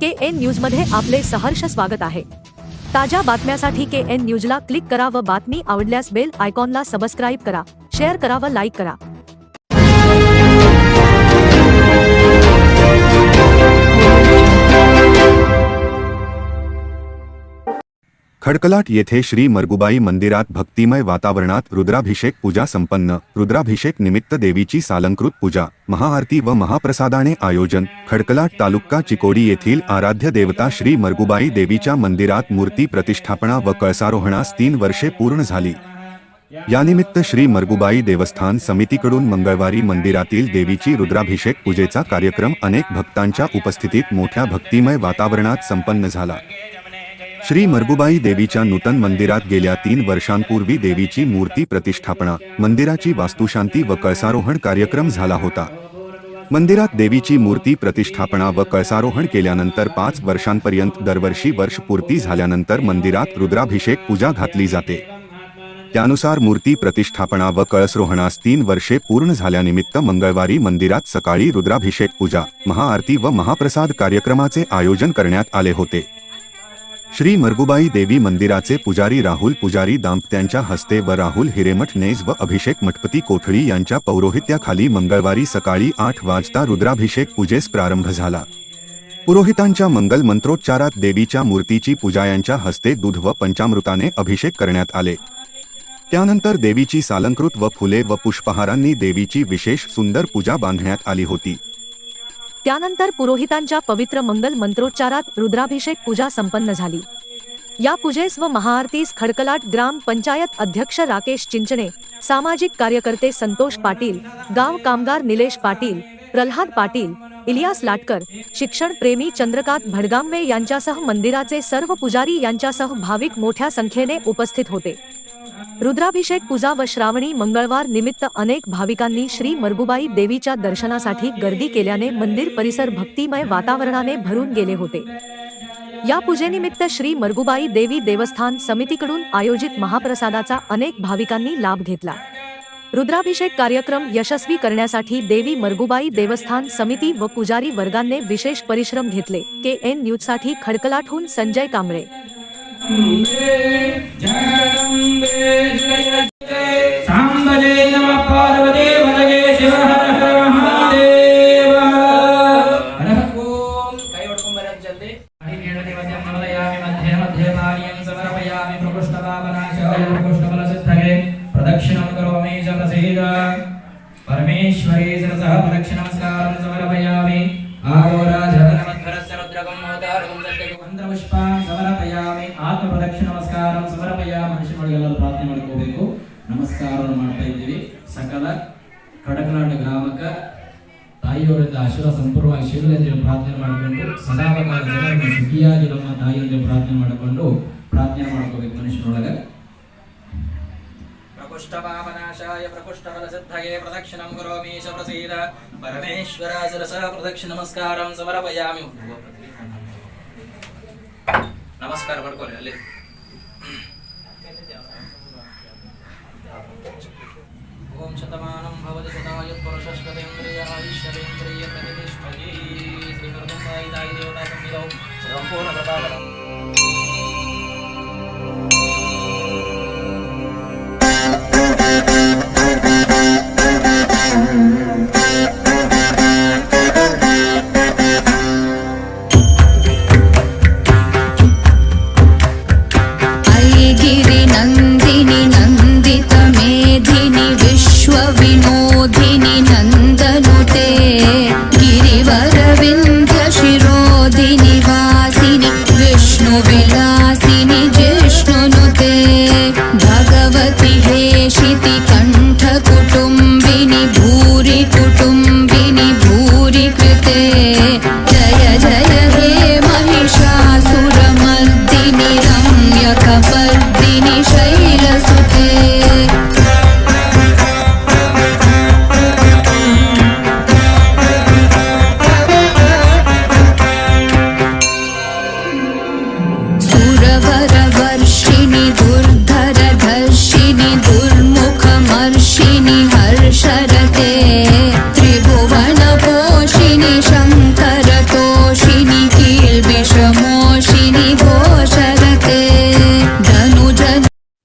के N न्यूजमध्ये आपले सहर्ष स्वागत आहे. ताज्या बातम्यासाठी के एन न्यूजला क्लिक करा व बातमी आवडल्यास बेल आयकॉनला सबस्क्राईब करा शेअर करा व लाईक करा. खडकलाट येथे श्री मरगुबाई मंदिरात भक्तिमय वातावरणात रुद्राभिषेक पूजा संपन्न. रुद्राभिषेक निमित्त देवीची सालंकृत पूजा महाआरती व महाप्रसादाने आयोजन. खडकलाट तालुका चिकोडी येथील आराध्य देवता श्री मरगुबाई देवीच्या मंदिरात मूर्ती प्रतिष्ठापना व कळसारोहणास तीन वर्षे पूर्ण झाली. यानिमित्त श्री मरगुबाई देवस्थान समितीकडून मंगळवारी मंदिरातील देवीची रुद्राभिषेक पूजेचा कार्यक्रम अनेक भक्तांच्या उपस्थितीत मोठ्या भक्तिमय वातावरणात संपन्न झाला. श्री मरगुबाई देवीच्या नूतन मंदिरात गेल्या तीन वर्षांपूर्वी देवीची मूर्ती प्रतिष्ठापना मंदिराची वास्तुशांती व कळसारोहण कार्यक्रम झाला होता. मंदिरात देवीची मूर्ती प्रतिष्ठापना व कळसारोहण केल्यानंतर पाच वर्षांपर्यंत दरवर्षी वर्षपूर्ती झाल्यानंतर मंदिरात रुद्राभिषेक पूजा घातली जाते. त्यानुसार मूर्ती प्रतिष्ठापना व कळसरोहणास तीन वर्षे पूर्ण झाल्यानिमित्त मंगळवारी मंदिरात सकाळी रुद्राभिषेक पूजा महाआरती व महाप्रसाद कार्यक्रमाचे आयोजन करण्यात आले होते. श्री मरगुबाई देवी मंदिराचे पुजारी राहुल पुजारी दाम्पत्यांच्या हस्ते व राहुल हिरेमठ नेज व अभिषेक मठपती कोठळी यांच्या पौरोहित्याखाली मंगळवारी सकाळी आठ वाजता रुद्राभिषेक पूजेस प्रारंभ झाला. पुरोहितांच्या मंगल मंत्रोच्चारात देवीच्या मूर्तीची पुजायांच्या हस्ते दूध व पंचामृताने अभिषेक करण्यात आले. त्यानंतर देवीची सालंकृत व फुले व पुष्पहारांनी देवीची विशेष सुंदर पूजा बांधण्यात आली होती. त्यानंतर पुरोहितांच्या पवित्र मंगल मंत्रोच्चारात रुद्राभिषेक पूजा संपन्न झाली. या पूजेस व महाआरतीस खडकलाट ग्राम पंचायत अध्यक्ष राकेश चिंचणे सामाजिक कार्यकर्ते संतोष पाटील गाव कामगार निलेश पाटील प्रल्हाद पाटील इलियास लाटकर शिक्षण प्रेमी चंद्रकांत भडगामवे यांच्यासह मंदिराचे सर्व पुजारी यांच्यासह भाविक मोठ्या संख्येने उपस्थित होते. रुद्राभिषेक पूजा व श्रावणी मंगळवार निमित्त अनेक भाविकांनी श्री मरगुबाई देवीच्या दर्शनासाठी गर्दी केल्याने मंदिर परिसर भक्तिमय वातावरणाने भरून गेले होते. या पूजेनिमित्त श्री मरगुबाई देवी देवस्थान समितीकडून आयोजित महाप्रसादाचा अनेक भाविकांनी लाभ घेतला. रुद्राभिषेक कार्यक्रम यशस्वी करण्यासाठी देवी मरगुबाई देवस्थान समिती व पुजारी वर्गाने विशेष परिश्रम घेतले. के एन न्यूजसाठी खडकलाटहून संजय कांबळे. జగదంబే జగదంబే జయ జయ. సాంబలే నమ పార్వదే వరగే శివ హర హర మహాదేవ. హర ఓం. కై ఒడుకుంబరం జల్ది హరి నీడ నివసం ప్రదక్షిణం సమర్పయామి. ఆగోర ಕಾರ್ಯಕ್ರಮವನ್ನು ಮಾಡ್ತಾ ಇದ್ದೀವಿ. ಸಕಲ ಕಡಕನಾಡು ಗ್ರಾಮಕ ತಾಯಿಯವರಿಂದ ಆಶೀರ್ವಾದ, ಸಂಪೂರ್ಣವಾಗಿ ಶೀಲದಿಂದ ಪ್ರಾರ್ಥನೆ ಮಾಡಿಕೊಂಡು ಸದಾಕಾಲ ಜನರನ್ನು ಸುಖಿಯಾಗಿ ನಮ್ಮ ತಾಯಿಯಿಂದ ಪ್ರಾರ್ಥನೆ ಮಾಡಿಕೊಂಡು ಪ್ರಾರ್ಥನೆ ಮಾಡ್ಕೋಬೇಕು ಮನುಷ್ಯನೊಳಗೆ. प्रकुष्ठवामनाशाय प्रकुष्ठफलसिद्धये प्रदक्षिणं करोमीश प्रसीद परमेश्वर शिरसा प्रदक्षिणमस्कारं समर्पयामि ನಮಸ್ಕಾರ पड्कोले ಅಲ್ಲಿ. ఓం శతమానం భవతి శతమాయుత్పరుషస్వతేంద్రియ ఈశ్వరేంద్రియ ప్రతిష్టయే శ్రీమృగం దేవతా సంహితం సంపూర్ణ ప్రభావం